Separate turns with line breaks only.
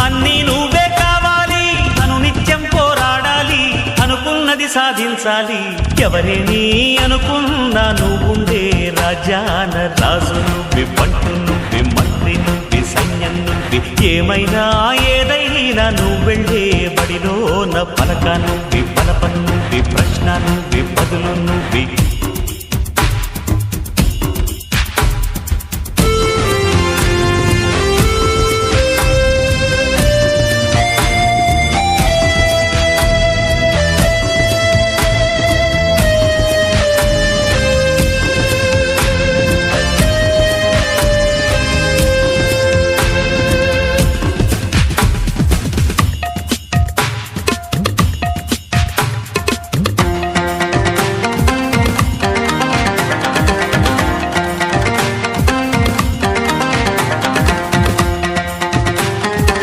అన్నీ నువ్వే కావాలి అను నిత్యం పోరాడాలి అనుకున్నది సాధించాలి. ఎవరిని అనుకున్నా నువ్వుండే రాజాన రాజు నువ్వి పంటు నువ్వి మంత్రి నువ్వి సైన్యం నువ్వి ఏమైనా ఏదైనా నువ్వు వెళ్ళే బడిలో నా పలక నువ్వి పలప నువ్వి ప్రశ్న నువ్వి బదులు నువ్వి